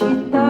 te dar.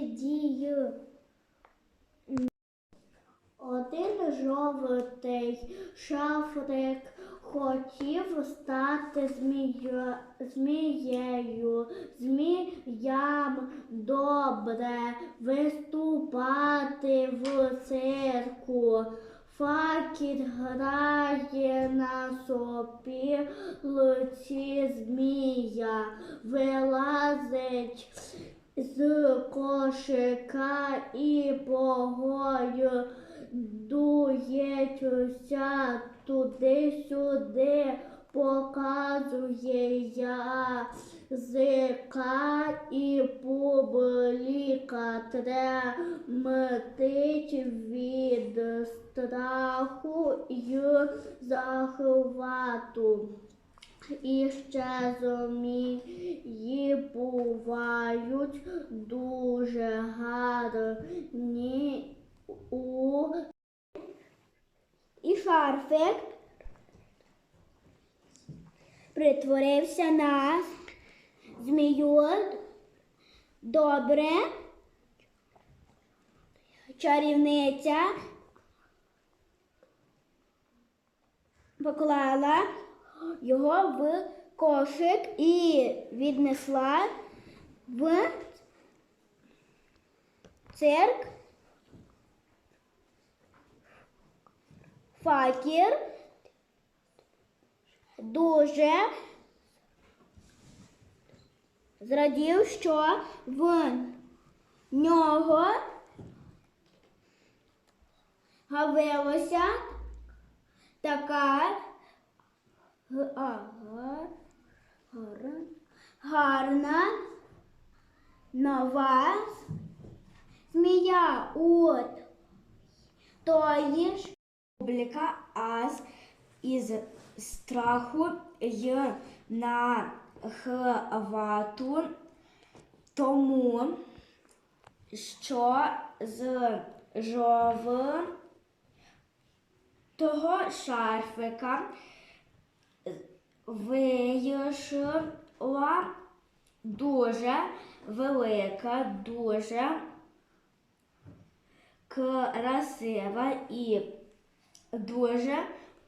дією. Один жовтий шафрик хотів стати змію, змією. Зміям добре виступати в цирку. Факір грає на сопілці змія, вилазить з кошика і погою дується туди-сюди, показує язика і публіка тремтить від страху й захвату. І ще змії бувають дуже гарні у і шарфик притворився на змію. Добре. Чарівниця поклала його в кошик і віднесла в цирк. Факір дуже зрадів, що в нього з'явилася така гарна нова змія. От тої ж Публіка аж із страху й на хвату, тому що з жовтого шарфика вийшла дуже велика, дуже красива і дуже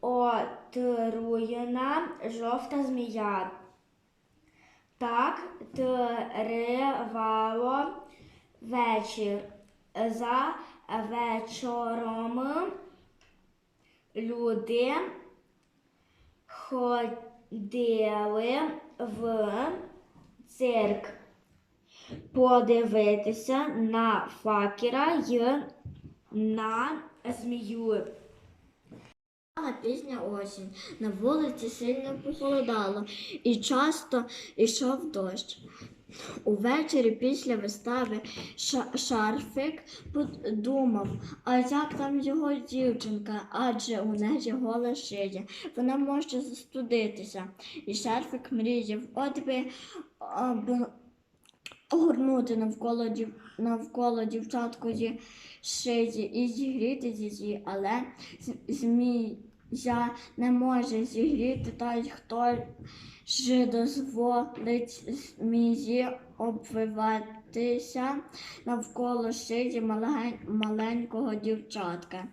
отруєна жовта змія. Так тривало вечір. За вечором люди ходили в цирк подивитися на факера й на змію. Пізня осінь, на вулиці сильно похолодало і часто йшов дощ. Увечері після вистави Ша- Шарфик подумав, а як там його дівчинка, адже у неї гола шия, вона може застудитися. І Шарфик мріяв, от би об- огорнути навколо, дів... навколо дівчатку зі шиї і зігріти її, але з- змія не може зігріти той, хто ж дозволить змії обвиватися навколо шиї малень- маленького дівчатка.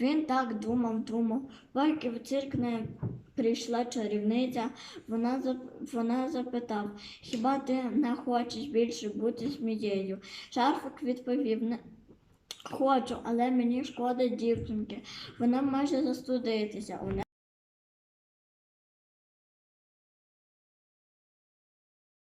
Він так думав, думав, поки в цирк не прийшла чарівниця, вона, вона запитав, хіба ти не хочеш більше бути змією? Шарфик відповів, хочу, але мені шкода дівчинки. Вона може застудитися.